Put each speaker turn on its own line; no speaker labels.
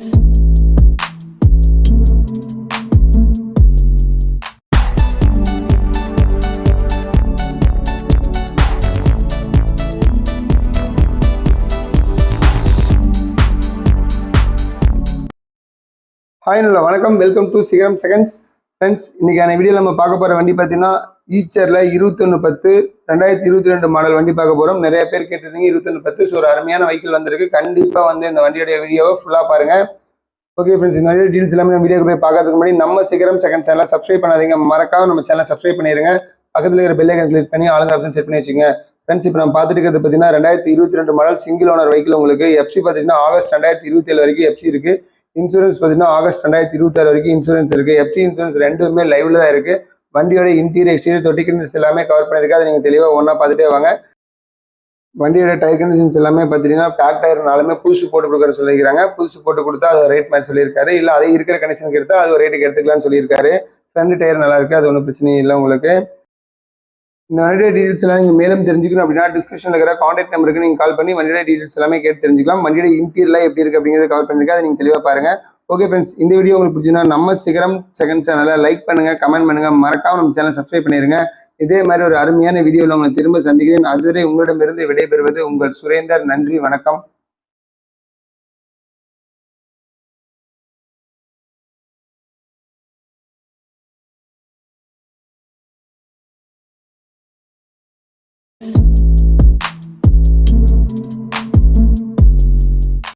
Hi நல்ல வணக்கம். Welcome to Sigaram seconds friends இன்னைக்கான வீடியோ நம்ம பார்க்க போகிற வண்டி பார்த்தீங்கன்னா ஈச்சரில் இருபத்தொன்று பத்து ரெண்டாயிரத்தி இருபத்தி ரெண்டு மாடல் வண்டி பார்க்க போகிறோம் நிறைய பேர் கேட்டிருந்தீங்க இருபத்தொன்று பத்து. ஸோ ஒரு அருமையான வெஹிக்கிள் வந்திருக்கு. கண்டிப்பாக வந்து இந்த வண்டியோட வீடியோவை ஃபுல்லாக பாருங்க. ஓகே ஃப்ரெண்ட்ஸ் இந்த வண்டியோட டீல்ஸ் எல்லாமே நம்ம வீடியோக்கு போய் பார்க்கறதுக்கு முன்னாடி நம்ம சீக்கிரம் செகண்ட் சேனலை சப்ஸ்கிரைப் பண்ணாதீங்க. மறக்காம நம்ம சேனலை சப்ஸ்கிரைப் பண்ணிடுங்க பக்கத்தில் இருக்கிற பெல் ஐக்கன் கிளிக் பண்ணி ஆளுங்க ஆப்ஷன் செட் பண்ணி வச்சுங்க ஃப்ரெண்ட்ஸ் இப்போ நம்ம பார்த்துட்டு இருக்கிறது பார்த்தீங்கன்னா ரெண்டாயிரத்தி இருபத்தி ரெண்டு மாடல் சிங்கிள் ஓனர் வெஹிக்கிள் உங்களுக்கு எஃப்சி பார்த்தீங்கன்னா ஆகஸ்ட் ரெண்டாயிரத்தி இருபத்தி ஏழு வரைக்கும் எஃப்சி இருக்கு. இன்சூரன்ஸ் பார்த்தீங்கன்னா ஆகஸ்ட் ரெண்டாயிரத்தி இருபத்தாறு வரைக்கும் இன்சூரன்ஸ் இருக்கு. எஃப்சி இன்சூரன்ஸ் ரெண்டுமே லைவ்ல தான் இருக்கு. வண்டியோட இன்டீரியர் எக்ஸ்டீரியர் தொட்டி கண்டிஷன்ஸ் எல்லாமே கவர் பண்ணியிருக்கு. அதை நீங்கள் தெளிவாக ஒன்றா பார்த்துட்டே வாங்க. வண்டியோட டயர் கண்டிஷன்ஸ் எல்லாமே பார்த்தீங்கன்னா பேக் டயர்னாலுமே புதுசு போட்டு கொடுக்குற சொல்லியிருக்காங்க புதுசு போட்டு கொடுத்தா அது ரேட் மாதிரி சொல்லியிருக்காரு. இல்லை அதே இருக்கிற கண்டிஷனுக்கு எடுத்தால் அது ஒரு ரேட்டுக்கு எடுத்துக்கலாம்னு சொல்லியிருக்காரு. ஃப்ரண்ட் டயர் நல்லா இருக்குது அது ஒன்றும் பிரச்சனை இல்லை உங்களுக்கு. இந்த வண்டியோட டீட்டெயில்ஸ் எல்லாம் நீங்கள் மேலும் தெரிஞ்சுக்கணும் அப்படின்னா டிஸ்கிரிப்ஷனில் இருக்கிற காண்டாக்ட் நம்பருக்கு நீங்கள் கால் பண்ணி வண்டியோட டீட்டெயில்ஸ் எல்லாமே கேட்டு தெரிஞ்சுக்கலாம். வண்டியோட இன்டீரியர்லாம் எப்படி இருக்குது அப்படிங்கிறத கவர் பண்ணியிருக்கேன். அதை நீங்கள் தெளிவாக பாருங்கள் ஓகே ஃப்ரெண்ட்ஸ் இந்த வீடியோ உங்களுக்கு பிடிச்சினா நம்ம சிகரம் செகண்ட் சேனலை லைக் பண்ணுங்க கமெண்ட் பண்ணுங்க. மறக்காம நம்ம சேனலை சப்ஸ்கிரைப் பண்ணிருங்க. இதே மாதிரி ஒரு அருமையான வீடியோவில் உங்களை திரும்ப சந்திக்கிறேன். அதுவரை உங்களிடமிருந்து விடைபெறுவது உங்கள் சுரேந்தர். நன்றி வணக்கம்.